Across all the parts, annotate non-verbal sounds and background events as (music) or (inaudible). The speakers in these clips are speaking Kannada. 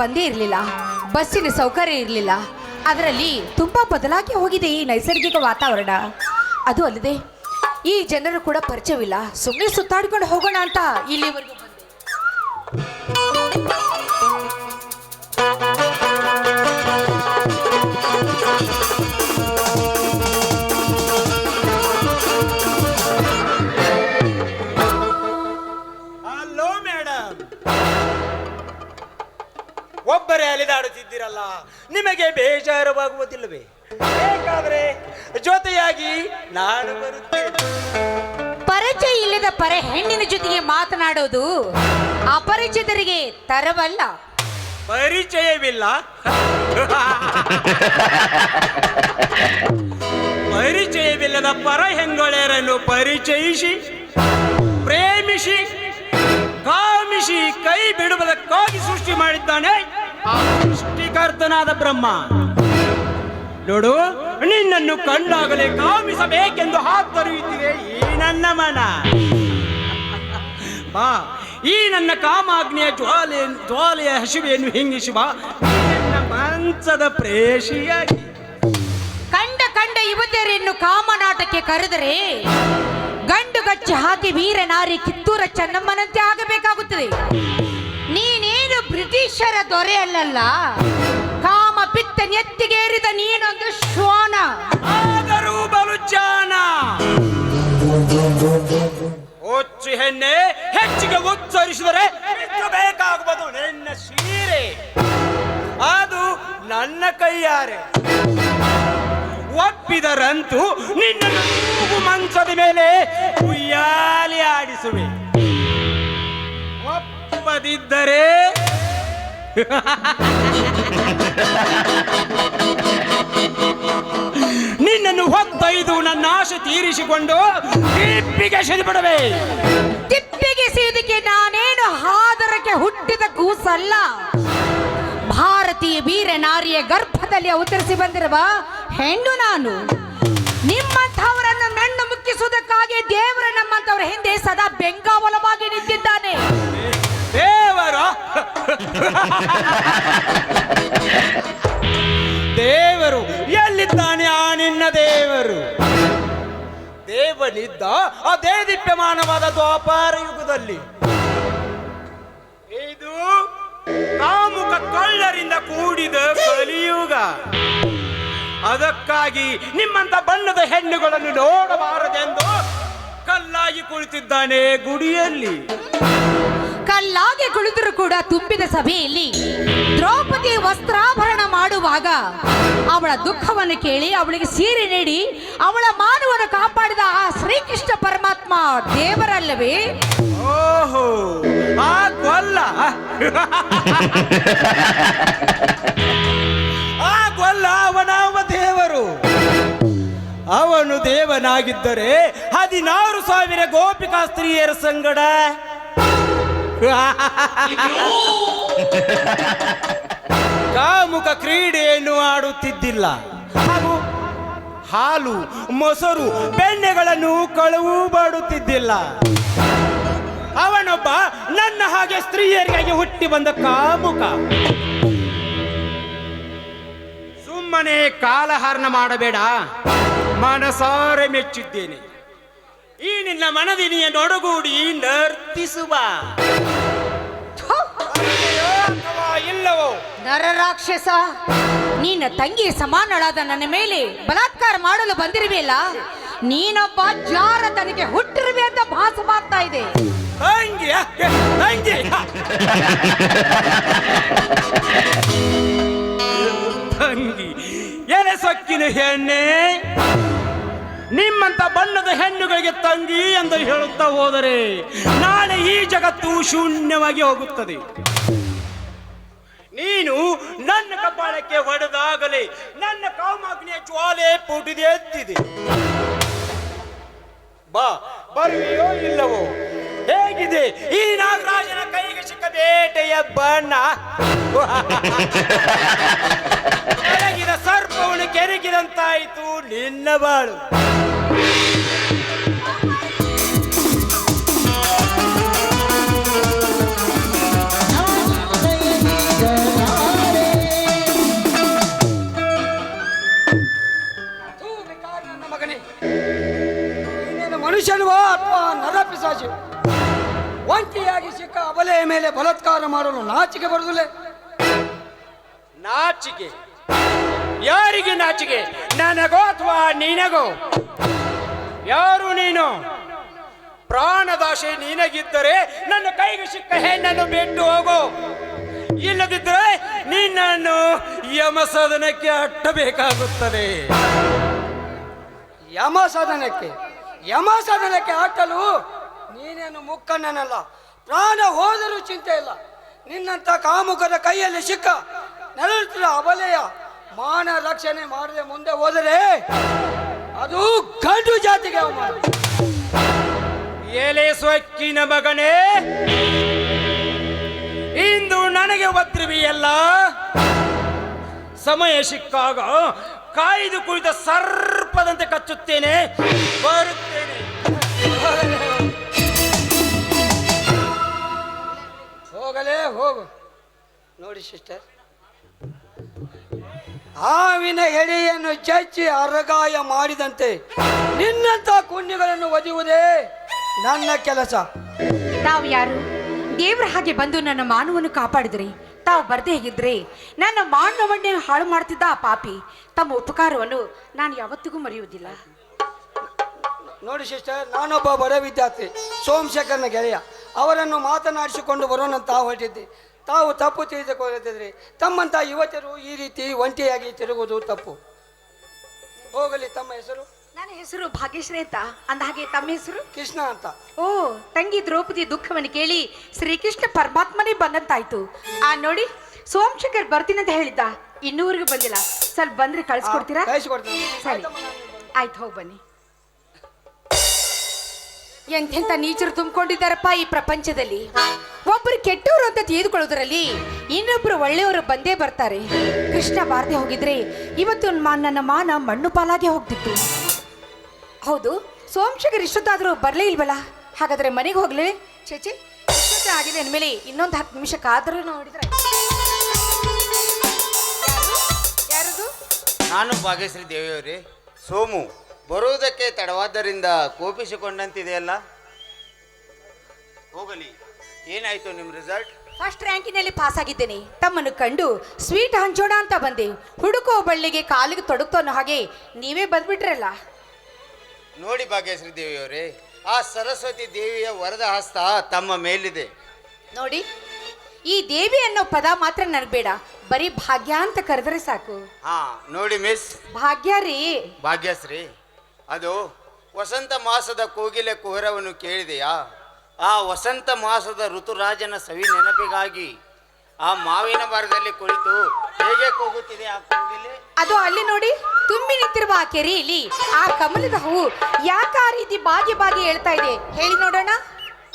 ಬಂದೇ ಇರಲಿಲ್ಲ ಬಸ್ಸಿನ ಸೌಕರ್ಯ ಇರಲಿಲ್ಲ. ಅದರಲ್ಲಿ ತುಂಬ ಬದಲಾಗಿ ಹೋಗಿದೆ ಈ ನೈಸರ್ಗಿಕ ವಾತಾವರಣ. ಅದು ಅಲ್ಲದೆ ಈ ಜನರು ಕೂಡ ಪರಿಚಯವಿಲ್ಲ. ಸುಮ್ಮನೆ ಸುತ್ತಾಡ್ಕೊಂಡು ಹೋಗೋಣ ಅಂತ ಇಲ್ಲಿವರೆಗೂ ಅಲಿದಾಡುತ್ತಿದ್ದೀರಲ್ಲ ನಿಮಗೆ ಬೇಜಾರವಾಗುವುದಿಲ್ಲವೇ? ಬೇಕಾದ್ರೆ ಜೊತೆಯಾಗಿ ನಾನು ಬರುತ್ತೇನೆ. ಪರಿಚಯ ಇಲ್ಲದ ಪರ ಹೆಣ್ಣಿನ ಜೊತೆಗೆ ಮಾತನಾಡೋದು ಅಪರಿಚಿತರಿಗೆ ತರವಲ್ಲ. ಪರಿಚಯವಿಲ್ಲ. ಪರಿಚಯವಿಲ್ಲದ ಪರ ಹೆಂಗೊಳೆಯರನ್ನು ಪರಿಚಯಿಸಿ ಪ್ರೇಮಿಸಿ ಕಾಮಿಸಿ ಕೈ ಬಿಡುವುದಕ್ಕಾಗಿ ಸೃಷ್ಟಿ ಮಾಡಿದ್ದಾನೆ. ಆ ಸೃಷ್ಟಿಕರ್ತನಾದ ಬ್ರಹ್ಮ. ನೋಡು, ನಿನ್ನನ್ನು ಕಣ್ಣಾಗಲೇ ಕಾಮಿಸಬೇಕೆಂದು ಹಾತೊರೆಯುತ್ತಿದೆ ಈ ನನ್ನ ಮನ. ಬಾ, ಈ ನನ್ನ ಕಾಮಾಗ್ನಿಯ ಜ್ವಾಲೆ ಜ್ವಾಲೆಯ ಹಸಿವೆಯನ್ನು ಹಿಂಗಿಸುವ ನನ್ನ ಮಂಚದ ಪ್ರೇಷಿಯಾಗಿ. ಕಂಡ ಕಂಡ ಯುವತಿಯರನ್ನು ಕಾಮನಾಟಕ್ಕೆ ಕರೆದರೆ ಗಂಡು ಗಚ್ಚಿ ಹಾಕಿ ವೀರನಾರಿ ಕಿತ್ತೂರ ಚೆನ್ನಮ್ಮನಂತೆ ಆಗಬೇಕಾಗುತ್ತದೆ. ಬ್ರಿಟಿಷರ ದೊರೆ ಅಲ್ಲಲ್ಲ ಕಾಮ ಪಿತ್ತ ನೆತ್ತಿಗೇರಿದ ನೀನೊಂದು ಶ್ವಾನ. ಆದರೂ ಬಲು ಜಾನ ಒಚ್ಚು ಹೆಣ್ಣೆ, ಹೆಚ್ಚಿಗೆ ಉಚ್ಚರಿಸಿದರೆ ಬೇಕಾಗಬಹುದು ನಿನ್ನ ಸೀರೆ. ಅದು ನನ್ನ ಕೈಯಾರೆ. ಒಪ್ಪಿದರಂತೂ ನಿನ್ನನ್ನು ಮಂಚದ ಮೇಲೆ ಉಯ್ಯಾಲಿ ಆಡಿಸುವೆ. ಒಪ್ಪದಿದ್ದರೆ ನಿನ್ನನ್ನು ಹೊತ್ತೈದು ನನ್ನ ಆಶೆ ತೀರಿಸಿಕೊಂಡು ತಿಪ್ಪಿಗೆ ಬಿಡುವೆ ತಿಪ್ಪಿಗೆ ಸೀದಿಕೆ ನಾನೇನು ಹಾದರಕ್ಕೆ ಹುಟ್ಟಿದ ಕೂಸಲ್ಲ. ಭಾರತೀಯ ವೀರ ನಾರಿಯ ಗರ್ಭದಲ್ಲಿ ಅವತರಿಸಿ ಬಂದಿರುವ ಹೆಣ್ಣು ನಾನು. ನಿಮ್ಮಂಥವರನ್ನು ನಣ್ಣು ಮುಕ್ಕಿಸುವುದಕ್ಕಾಗಿ ದೇವರ ನಮ್ಮಂಥವರ ಹಿಂದೆ ಸದಾ ಬೆಂಗಾವಲವಾಗಿ ನಿಂತಿದ್ದಾನೆ. (laughs) ದೇವರು ಎಲ್ಲಿದ್ದಾನೆ ಆ ನಿನ್ನ ದೇವರು? ದೇವನಿದ್ದ ಅದೇ ದಿಪ್ಯಮಾನವಾದ ದ್ವಾಪಾರ ಯುಗದಲ್ಲಿ. ಇದು ಕಾಮುಕ ಕಳ್ಳರಿಂದ ಕೂಡಿದ ಕಲಿಯುಗ. ಅದಕ್ಕಾಗಿ ನಿಮ್ಮಂತ ಬಣ್ಣದ ಹೆಣ್ಣುಗಳನ್ನು ನೋಡಬಾರದೆಂದು ಕಲ್ಲಾಗಿ ಕುಳಿತಿದ್ದಾನೆ ಗುಡಿಯಲ್ಲಿ. ಕಲ್ಲಾಗಿ ಕುಳಿತರು ಕೂಡ ತುಂಬಿದ ಸಭೆಯಲ್ಲಿ ದ್ರೌಪದಿ ವಸ್ತ್ರಾಭರಣ ಮಾಡುವಾಗ ಅವಳ ದುಃಖವನ್ನು ಕೇಳಿ ಅವಳಿಗೆ ಸೀರೆ ನೀಡಿ ಅವಳ ಮಾನವನ್ನು ಕಾಪಾಡಿದ ಆ ಶ್ರೀಕೃಷ್ಣ ಪರಮಾತ್ಮ ದೇವರಲ್ಲವೇ? ಓಹೋ, ಆ ಆ ಗೊಲ್ಲ ದೇವರು. ಅವನು ದೇವನಾಗಿದ್ದರೆ ಹದಿನಾರು ಸಾವಿರ ಗೋಪಿಕಾ ಸ್ತ್ರೀಯರ ಸಂಗಡ (laughs) ಕಾಮುಕ ಕ್ರೀಡೆಯನ್ನು ಆಡುತ್ತಿದ್ದಿಲ್ಲ. ಹಾಗೂ ಹಾಲು, ಮೊಸರು, ಬೆಣ್ಣೆಗಳನ್ನು ಕಳವು ಮಾಡುತ್ತಿದ್ದಿಲ್ಲ. ಅವನೊಬ್ಬ ನನ್ನ ಹಾಗೆ ಸ್ತ್ರೀಯರಿಗಾಗಿ ಹುಟ್ಟಿ ಬಂದ ಕಾಮುಕ. ಸುಮ್ಮನೆ ಕಾಲಹರಣ ಮಾಡಬೇಡ. ಮನಸಾರೆ ಮೆಚ್ಚಿದ್ದೇನೆ. ಈ ನಿನ್ನ ಮನದಿನಿಯ ನೊಡಗೂಡಿ ನರ್ತಿಸುವ. ಇಲ್ಲವೋ? ನರರಾಕ್ಷಸ ನಿನ್ನ ತಂಗಿ ಸಮಾನಳಾದ ನನ್ನ ಮೇಲೆ ಬಲಾತ್ಕಾರ ಮಾಡಲು ಬಂದಿರುವೆಯಲ್ಲ? ನೀನೊಬ್ಬ ಜಾರ ತನಗೆ ಹುಟ್ಟಿರುವೆ ಅಂತ ಭಾಸವಾಗ್ತಾ ಇದೆ. ತಂಗಿ ತಂಗಿ ತಂಗಿ ಎಲೆ ಸೊಕ್ಕಿನ ಹೆಣ್ಣೆ ನಿಮ್ಮಂತ ಬಣ್ಣದ ಹೆಣ್ಣುಗಳಿಗೆ ತಂಗಿ ಎಂದು ಹೇಳುತ್ತಾ ಹೋದರೆ ನಾಳೆ ಈ ಜಗತ್ತು ಶೂನ್ಯವಾಗಿ ಹೋಗುತ್ತದೆ. ನೀನು ನನ್ನ ಕಪಾಳಕ್ಕೆ ಹೊಡೆದಾಗಲೇ ನನ್ನ ಕಾಮಾಗ್ನಿಯ ಜ್ವಾಲೆ ಪುಟಿದೆ ಎತ್ತಿದೆ ಬಾ, ಬರುವೆಯೋ ಇಲ್ಲವೋ? ಹೇಗಿದೆ? ಈ ನಾಗರಾಜನ ಕೈಗೆ ಸಿಕ್ಕ ಬೇಟೆಯ ಬಣ್ಣ. ಕೆಳಗಿದ ಸರ್ಪವನ್ನು ಕೆರಗಿದಂತಾಯಿತು ನಿನ್ನ ಬಾಳು. ಮನುಷ್ಯನುವಾ ಅಥವಾ ನರಪಿಸಾಚು? ಅಬಲೆಯ ಮೇಲೆ ಬಲತ್ಕಾರ ಮಾಡಲು ನಾಚಿಕೆ ಬರುದಿಲ್ಲ. ನಾಚಿಕೆ. ಯಾರಿಗೆ ನಾಚಿಕೆ? ನನಗೋ ಅಥವಾ ನಿನಗೋ? ಯಾರು ನೀನು? ಪ್ರಾಣದಾಶೆ ನೀನಗಿದ್ದರೆ ನನ್ನ ಕೈಗೆ ಸಿಕ್ಕ ಹೆಣ್ಣನ್ನು ಬಿಟ್ಟು ಹೋಗು. ಇಲ್ಲದಿದ್ದರೆ ನಿನ್ನನ್ನು ಯಮಸದನಕ್ಕೆ ಅಟ್ಟಬೇಕಾಗುತ್ತದೆ. ಯಮಸದನಕ್ಕೆ. ಯಮಸದನಕ್ಕೆ ಯಮ ಸದನಕ್ಕೆ ಹಾಕಲು ನೀನೇನು ಮುಕ್ಕಣ್ಣನಲ್ಲ. ಪ್ರಾಣ ಹೋದರೂ ಚಿಂತೆ ಇಲ್ಲ. ನಿನ್ನಂತ ಕಾಮುಕರ ಕೈಯಲ್ಲಿ ಸಿಕ್ಕ ನರಳುತ್ತಿರುವ ಅಬಲೆಯ ಮಾನ ರಕ್ಷಣೆ ಮಾಡದೆ ಮುಂದೆ ಹೋದರೆ ಅದು ಗಂಡು ಜಾತಿಗೆ ಅವಮಾನ. ಎಲೆ ಸೊಕ್ಕಿನ ಮಗನೇ, ಇಂದು ನನಗೆ ಒತ್ತಿರುವಿಯಲ್ಲ? ಸಮಯ ಸಿಕ್ಕಾಗ ಕಾಯ್ದು ಕುಳಿತ ಸರ್ಪದಂತೆ ಕಚ್ಚುತ್ತೇನೆ, ಬರುತ್ತೇನೆ. ಹೋಗಲೇ ಹೋಗು. ನೋಡಿ ಸಿಸ್ಟರ್. ಹಾವಿನ ಎಡೆಯನ್ನು ಚಚ್ಚಿ ಅರಗಾಯ ಮಾಡಿದಂತೆ ನಿನ್ನಂತ ಕುಣ್ಯಗಳನ್ನು ಒದಿಯುವುದೇ ನನ್ನ ಕೆಲಸ. ತಾವು ಯಾರು? ದೇವ್ರ ಹಾಗೆ ಬಂದು ನನ್ನ ಮಾನವನ್ನು ಕಾಪಾಡಿದ್ರಿ. ತಾವು ಬರ್ದೇ ಹೇಗಿದ್ರಿ ನನ್ನ ಮಾನವಣ್ಣೆಯನ್ನು ಹಾಳು ಮಾಡ್ತಿದ್ದ ಆ ಪಾಪಿ ತಮ್ಮ ಉಪಕಾರವನ್ನು ನಾನು ಯಾವತ್ತಿಗೂ ಮರೆಯುವುದಿಲ್ಲ. ನೋಡಿ ಸಿಸ್ಟರ್ ನಾನೊಬ್ಬ ಬಡ ವಿದ್ಯಾರ್ಥಿ ಸೋಮಶೇಖರ್ನ ಗೆಳೆಯ. ಅವರನ್ನು ಮಾತನಾಡಿಸಿಕೊಂಡು ಬರೋಣಂತ ಹೊರಟಿದ್ದೆ. ತಾವು ತಪ್ಪು ತಿಳಿದುಕೊಳ್ಳುತ್ತಿದ್ರಿ ತಮ್ಮಂತ ಯುವತಿಯರು ಈ ರೀತಿ ಒಂಟಿಯಾಗಿ ತಿರುಗುವುದು ತಪ್ಪು. ಹೋಗಲಿ ತಮ್ಮ ಹೆಸರು? ನನ್ನ ಹೆಸರು ಭಾಗ್ಯಶ್ರೀ ಅಂತ. ಅಂದ ಹಾಗೆ ತಮ್ಮ ಹೆಸರು? ಕೃಷ್ಣ ಅಂತ. ಓ ತಂಗಿ ದ್ರೌಪದಿ ದುಃಖವನ್ನು ಕೇಳಿ ಶ್ರೀಕೃಷ್ಣ ಪರಮಾತ್ಮನೇ ಬಂದಂತಾಯ್ತು. ಆ ನೋಡಿ ಸೋಮಶೇಖರ್ ಬರ್ತೀನಿ ಅಂತ ಹೇಳಿದ್ದ. ಇನ್ನೂವರೆಗೂ ಬಂದಿಲ್ಲ. ಸ್ವಲ್ಪ ಬಂದ್ರೆ ಕಳ್ಸ್ಕೊಡ್ತೀರಾ ಕಳಿಸ್ಕೊಡ್ತೀನಿ ಸರಿ. ಆಯ್ತು ಹೋಗಿ ಬನ್ನಿ. ಎಂತೆಂತ ನೀಚರು ತುಂಬಿಕೊಂಡಿದ್ದಾರಪ್ಪ ಈ ಪ್ರಪಂಚದಲ್ಲಿ? ಒಬ್ಬರು ಕೆಟ್ಟವರು ಅಂತ ತಿಳಿದುಕೊಳ್ಳೋದ್ರಲ್ಲಿ ಇನ್ನೊಬ್ರು ಒಳ್ಳೆಯವರು ಬಂದೇ ಬರ್ತಾರೆ. ಕೃಷ್ಣ ಬಾರದೆ ಹೋಗಿದ್ರೆ ಇವತ್ತು ನನ್ನ ಮಾನ ಮಣ್ಣು ಪಾಲಾಗೆ ಹೋಗ್ತಿತ್ತು. ಹೌದು, ಸೋಮಶೇಖರ್ ಇಷ್ಟೊತ್ತಾದರೂ ಬರಲೇ ಇಲ್ವಲ್ಲ? ಹಾಗಾದ್ರೆ ಮನೆಗೆ ಹೋಗ್ಲಿ? ಚೇಚಿ ಇಷ್ಟೊತ್ತೇ ಆಗಿದೆ ಅಂದಮೇಲೆ ಇನ್ನೊಂದು ಹತ್ತು ನಿಮಿಷ ಕಾದರೂ ನೋಡಿದ್ರೆ. ಯಾರು? ಯಾರದು? ನಾನು ಭಾಗ್ಯಶ್ರೀ ದೇವಿಯವರೇ. ಸೋಮು. ಬರುವುದಕ್ಕೆ ತಡವಾದ್ದರಿಂದ ಕೋಪಿಸಿಕೊಂಡಂತಿದೆಯಲ್ಲ? ಹೋಗಲಿ. ಏನಾಯ್ತು ನಿಮ್ಮ ರಿಸಲ್ಟ್ ಫಸ್ಟ್ ರ್ಯಾಂಕಿನಲ್ಲಿ ಪಾಸ್ ಆಗಿದ್ದೇನೆ ತಮ್ಮನ್ನು ಕಂಡು ಸ್ವೀಟ್ ಹಂಚೋಣ ಅಂತ ಬಂದೆ. ಹುಡುಕೋ ಬಳ್ಳಿಗೆ ಕಾಲಿಗೆ ತೊಡಗ್ತೋ ಅನ್ನೋ ಹಾಗೆ ನೀವೇ ಬಂದ್ಬಿಟ್ರಲ್ಲ. ನೋಡಿ ಭಾಗ್ಯಶ್ರೀ ದೇವಿಯವರೇ ಆ ಸರಸ್ವತಿ ದೇವಿಯ ವರದ ಹಸ್ತ ತಮ್ಮ ಮೇಲಿದೆ. ನೋಡಿ ಈ ದೇವಿ ಅನ್ನೋ ಪದ ಮಾತ್ರ ನನಗೆ ಬೇಡ. ಬರೀ ಭಾಗ್ಯ ಅಂತ ಕರೆದ್ರೆ ಸಾಕು. ಹಾ ನೋಡಿ ಮಿಸ್. ಭಾಗ್ಯ ರೀ. ಭಾಗ್ಯಶ್ರೀ ಅದು ವಸಂತ ಮಾಸದ ಕೋಗಿಲೆ ಕುಹರವನ್ನು ಕೇಳಿದೆಯಾ? ಆ ವಸಂತ ಮಾಸದ ಋತುರಾಜನ ಸವಿ ನೆನಪಿಗಾಗಿ ಆ ಮಾವಿನ ಮರದಲ್ಲಿ ಕುಳಿತು ಹೇಗೆ ಕೂಗುತ್ತಿದೆ ಆ ಕೋಗಿಲೆ? ಅದು ಅಲ್ಲಿ ನೋಡಿ ತುಂಬಿ ನಿಂತಿರುವ ಆ ಕೆರೆಯಲ್ಲಿ ಆ ಕಮಲದ ಹೂ ಯಾಕೆ ಆ ರೀತಿ ಬಾಗಿ ಬಾಗಿ ಹೇಳ್ತಾ ಇದೆ? ಹೇಳಿ ನೋಡೋಣ.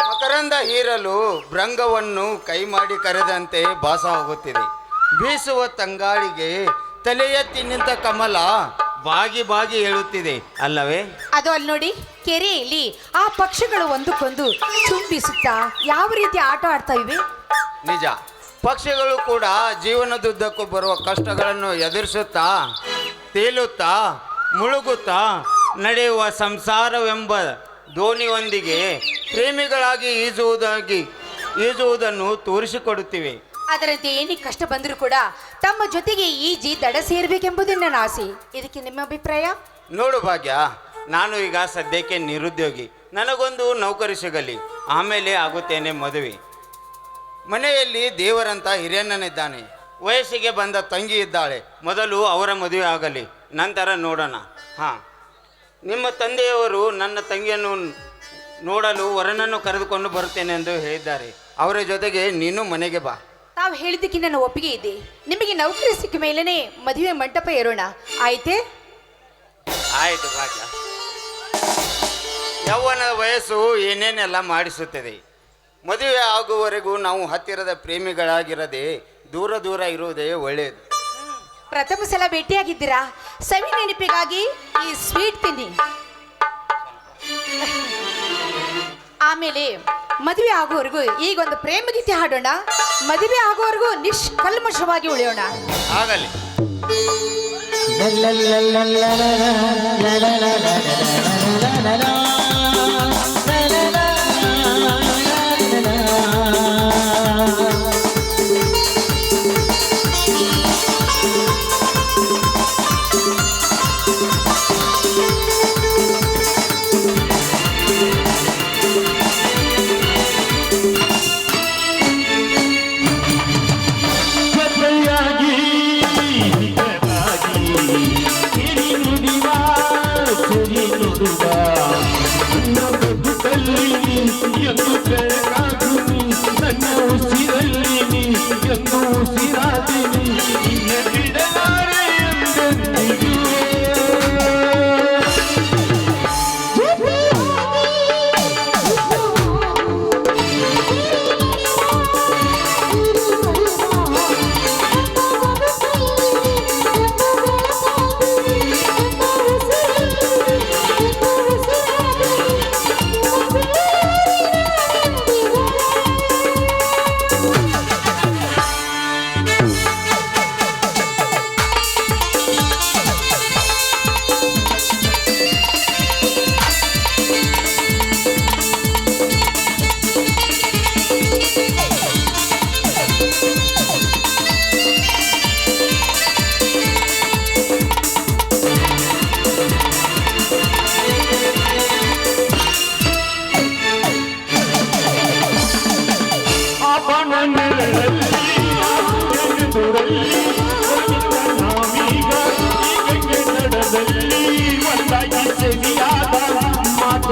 ಮಕರಂದ ಹೀರಲು ಭೃಂಗವನ್ನು ಕೈ ಮಾಡಿ ಕರೆದಂತೆ ಭಾಸ ಹೋಗುತ್ತಿದೆ. ಬೀಸುವ ತಂಗಾಳಿಗೆ ತಲೆಯ ಎತ್ತಿ ನಿಂತ ಕಮಲ ಬಾಗಿ ಬಾಗಿ ಹೇಳುತ್ತಿದೆ ಅಲ್ಲವೇ? ಅದು ಅಲ್ಲಿ ನೋಡಿ ಕೆರೆಯಲ್ಲಿ ಆ ಪಕ್ಷಿಗಳು ಒಂದಕ್ಕೊಂದು ಚುಂಬಿಸುತ್ತಾ ಯಾವ ರೀತಿ ಆಟ ಆಡ್ತಾ ಇವೆ? ನಿಜ. ಪಕ್ಷಿಗಳು ಕೂಡ ಜೀವನದುದ್ದಕ್ಕೂ ಬರುವ ಕಷ್ಟಗಳನ್ನು ಎದುರಿಸುತ್ತಾ ತೇಲುತ್ತಾ ಮುಳುಗುತ್ತಾ ನಡೆಯುವ ಸಂಸಾರವೆಂಬ ದೋಣಿಯೊಂದಿಗೆ ಪ್ರೇಮಿಗಳಾಗಿ ಈಜುವುದಾಗಿ ಈಜುವುದನ್ನು ತೋರಿಸಿಕೊಡುತ್ತಿವೆ. ಅದರಂತೆ ಏನೇ ಕಷ್ಟ ಬಂದರೂ ಕೂಡ ತಮ್ಮ ಜೊತೆಗೆ ಈಜಿ ದಡ ಸೇರ್ಬೇಕೆಂಬುದು ನನ್ನ ಆಸೆ ಇದಕ್ಕೆ ನಿಮ್ಮ ಅಭಿಪ್ರಾಯ? ನೋಡು ಭಾಗ್ಯ, ನಾನು ಈಗ ಸದ್ಯಕ್ಕೆ ನಿರುದ್ಯೋಗಿ. ನನಗೊಂದು ನೌಕರಿ ಸಿಗಲಿ, ಆಮೇಲೆ ಆಗುತ್ತೇನೆ ಮದುವೆ. ಮನೆಯಲ್ಲಿ ದೇವರಂತ ಹಿರಿಯಣ್ಣನಿದ್ದಾನೆ. ವಯಸ್ಸಿಗೆ ಬಂದ ತಂಗಿ ಇದ್ದಾಳೆ. ಮೊದಲು ಅವರ ಮದುವೆ ಆಗಲಿ, ನಂತರ ನೋಡೋಣ. ಹಾಂ. ನಿಮ್ಮ ತಂದೆಯವರು ನನ್ನ ತಂಗಿಯನ್ನು ನೋಡಲು ವರನನ್ನು ಕರೆದುಕೊಂಡು ಬರುತ್ತೇನೆ ಎಂದು ಹೇಳಿದ್ದಾರೆ. ಅವರ ಜೊತೆಗೆ ನೀನು ಮನೆಗೆ ಬಾ. ತಾವು ಹೇಳಿದ್ದಕ್ಕೆ ನನ್ನ ಒಪ್ಪಿಗೆ ಇದೆ. ನಿಮಗೆ ನೌಕರಿ ಸಿಕ್ಕ ಮೇಲೇನೆ ಮದುವೆ ಮಂಟಪ ಏರೋಣ. ಆಯ್ತೆ? ಆಯಿತು ರಾಜ ಯೌವನ ವಯಸ್ಸು ಏನೇನೆಲ್ಲ ಮಾಡಿಸುತ್ತದೆ? ಮದುವೆ ಆಗುವವರೆಗೂ ನಾವು ಹತ್ತಿರದ ಪ್ರೇಮಿಗಳಾಗಿರದೆ ದೂರ ದೂರ ಇರುವುದೇ ಒಳ್ಳೆಯದು. ಪ್ರಥಮ ಸಲ ಭೇಟಿಯಾಗಿದ್ದೀರಾ? ಸವಿ ನೆನಪಿಗಾಗಿ ಈ ಸ್ವೀಟ್ ತಿನ್ನಿ. ಆಮೇಲೆ ಮದುವೆ ಆಗುವವರೆಗೂ ಈಗ ಒಂದು ಪ್ರೇಮ ಗೀತೆ ಹಾಡೋಣ ಮದುವೆ ಆಗುವವರೆಗೂ ನಿಷ್ಕಲ್ಮಶವಾಗಿ ಉಳಿಯೋಣ ಆಗಲಿ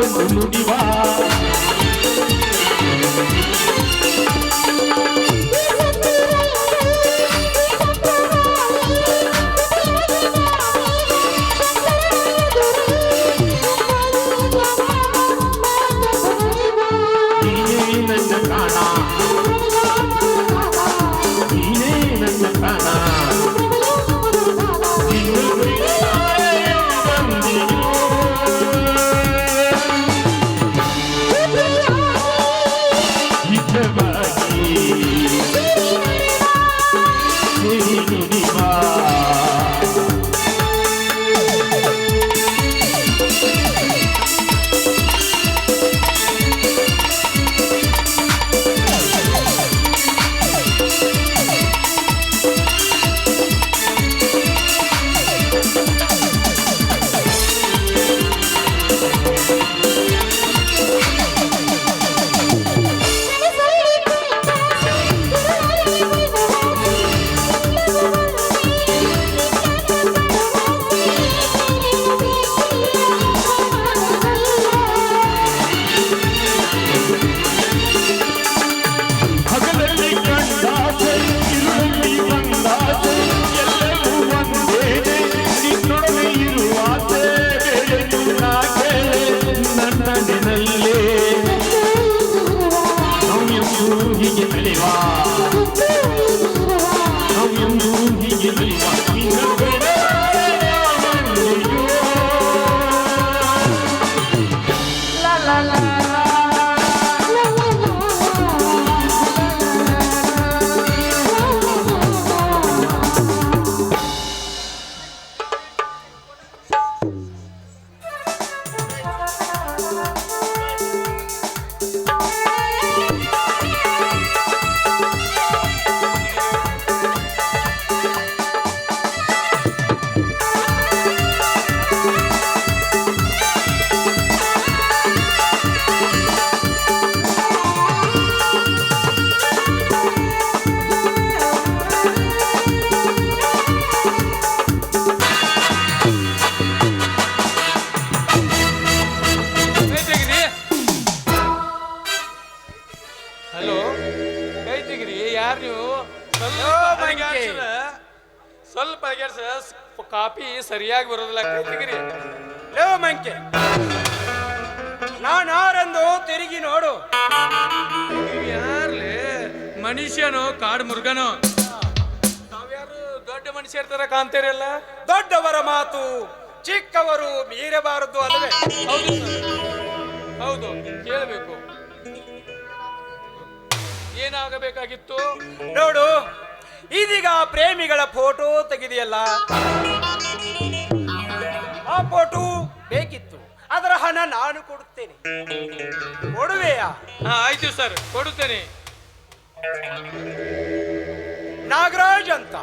பாடும் முழுடிவா ಯಾರು ನೀವು? ಸ್ವಲ್ಪ ಸ್ವಲ್ಪ ಕಾಪಿ ಸರಿಯಾಗಿ ಬರೋದಿಲ್ಲ. ಕೈ ತೆಗಿರಿ. ಲೋ ಮಂಕೆ. ನಾನು ಯಾರೆಂದು ತಿರುಗಿ ನೋಡು. ಯಾರ್ಲಿ? ಮನುಷ್ಯನೋ ಕಾಡು ಮುರುಗನೋ ತಾವ್ಯಾರು ದೊಡ್ಡ ಮನುಷ್ಯ ಇರ್ತಾರ ಕಾಣ್ತೀರಲ್ಲ? ದೊಡ್ಡವರ ಮಾತು ಚಿಕ್ಕವರು ಮೀರಬಾರದು ಅಲ್ಲವೇ? ಹೌದು. ಹೌದು. ಕೇಳಬೇಕು. ಏನಾಗಬೇಕಾಗಿತ್ತು? ನೋಡು ಇದೀಗ ಪ್ರೇಮಿಗಳ ಫೋಟೋ ತೆಗೆದಿಯಲ್ಲ? ಆ ಫೋಟೋ ಬೇಕಿತ್ತು. ಅದರ ಹಣ ನಾನು ಕೊಡುತ್ತೇನೆ. ಕೊಡುವೆಯಾ? ಹಾ ಆಯ್ತು ಸರ್ ಕೊಡುತ್ತೇನೆ. ನಾಗರಾಜ್ ಅಂತ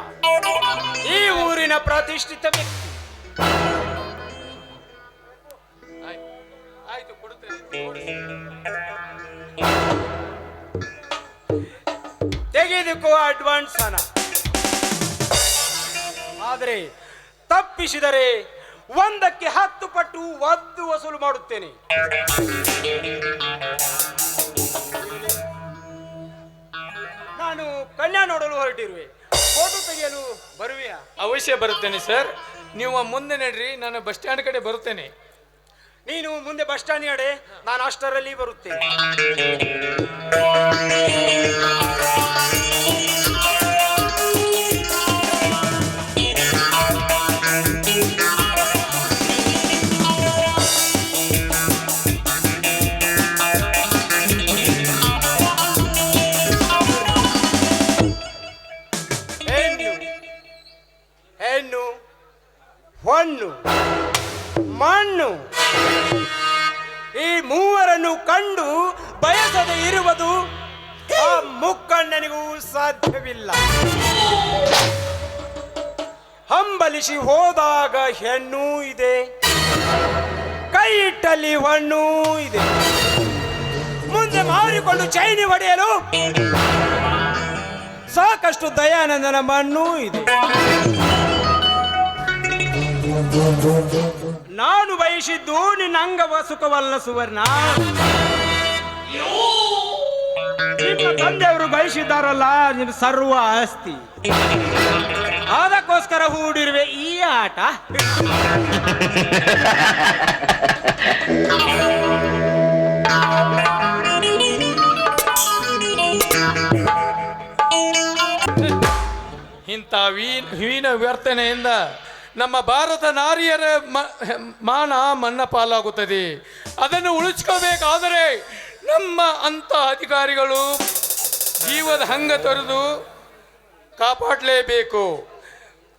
ಈ ಊರಿನ ಪ್ರತಿಷ್ಠಿತ ವ್ಯಕ್ತಿ. ಆಯ್ತು ಕೊಡುತ್ತೇನೆ ಕೊಡಿ. ತೆಗೆದುಕೋ ಅಡ್ವಾನ್ಸ್ ಹಣ. ಆದರೆ ತಪ್ಪಿಸಿದರೆ ಒಂದಕ್ಕೆ ಹತ್ತು ಪಟ್ಟು ಒದ್ದು ವಸೂಲು ಮಾಡುತ್ತೇನೆ. ನಾನು ಕಲ್ಯಾಣ ನೋಡಲು ಹೊರಟಿರುವೆ. ಫೋಟೋ ತೆಗೆಯಲು ಬರುವೆಯಾ? ಅವಶ್ಯ ಬರುತ್ತೇನೆ ಸರ್ ನೀವು ಮುಂದೆ ನಡ್ರಿ ನಾನು ಬಸ್ ಸ್ಟ್ಯಾಂಡ್ ಕಡೆ ಬರುತ್ತೇನೆ. ನೀನು ಮುಂದೆ ಬಸ್ ಸ್ಟ್ಯಾಂಡ್ ಕಡೆ ನಾನು ಅಷ್ಟರಲ್ಲಿ ಬರುತ್ತೇನೆ. ಹೆಣ್ಣು ಹೆಣ್ಣು ಮಣ್ಣು. ಈ ಮೂವರನ್ನು ಕಂಡು ಬಯಸದೆ ಇರುವುದು ಆ ಮುಕ್ಕಣ್ಣನಿಗೂ ಸಾಧ್ಯವಿಲ್ಲ. ಹಂಬಲಿಸಿ ಹೋದಾಗ ಹೆಣ್ಣು ಇದೆ. ಕೈ ಇಟ್ಟಲ್ಲಿ ಹಣ್ಣು ಇದೆ. ಮುಂದೆ ಮಾರಿಕೊಂಡು ಚೈನಿ ಹೊಡೆಯಲು ಸಾಕಷ್ಟು ದಯಾನಂದನ ಮಣ್ಣು ಇದೆ. ನಾನು ಬಯಸಿದ್ದು ನಿನ್ನ ಅಂಗವ ಸುಖವಲ್ಲ ಸುವರ್ಣ. ನಿಮ್ಮ ತಂದೆಯವರು ಬಯಸಿದ್ದಾರಲ್ಲ, ನಿನ್ನ ಸರ್ವ ಆಸ್ತಿ. ಅದಕ್ಕೋಸ್ಕರ ಹೂಡಿರುವೆ ಈ ಆಟ. ಇಂಥ ವೀನ್, ಹೀನ ವರ್ತನೆಯಿಂದ ನಮ್ಮ ಭಾರತ ನಾರಿಯರ ಮಾನ ಮನ್ನ ಪಾಲಾಗುತ್ತದೆ ಅದನ್ನು ಉಳಿಸ್ಕೋಬೇಕಾದರೆ ನಮ್ಮ ಅಂಥ ಅಧಿಕಾರಿಗಳು ಜೀವದ ಹಂಗ ತೊರೆದು ಕಾಪಾಡಲೇಬೇಕು.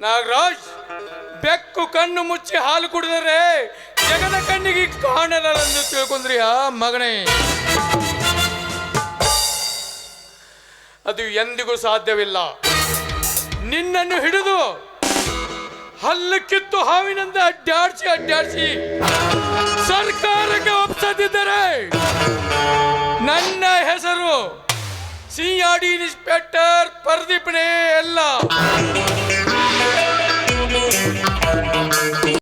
ನಾಗರಾಜ್, ಬೆಕ್ಕು ಕಣ್ಣು ಮುಚ್ಚಿ ಹಾಲು ಕುಡಿದರೆ ಜಗದ ಕಣ್ಣಿಗೆ ಕಾಣಲೆಂದು ತಿಳ್ಕೊಂಡ್ರಿ ಆ ಮಗನೇ. ಅದು ಎಂದಿಗೂ ಸಾಧ್ಯವಿಲ್ಲ. ನಿನ್ನನ್ನು ಹಿಡಿದು ಹಲ್ಲು ಕಿತ್ತು ಹಾವಿನಿಂದ ಅಡ್ಡಾಡ್ಸಿ ಅಡ್ಡಾಡ್ಸಿ ಸರ್ಕಾರಕ್ಕೆ ಒಪ್ಸದಿದ್ದರೆ ನನ್ನ ಹೆಸರು ಸಿಆರ್ಡಿ ಇನ್ಸ್ಪೆಕ್ಟರ್ ಪ್ರದೀಪ್ನೇ ಎಲ್ಲ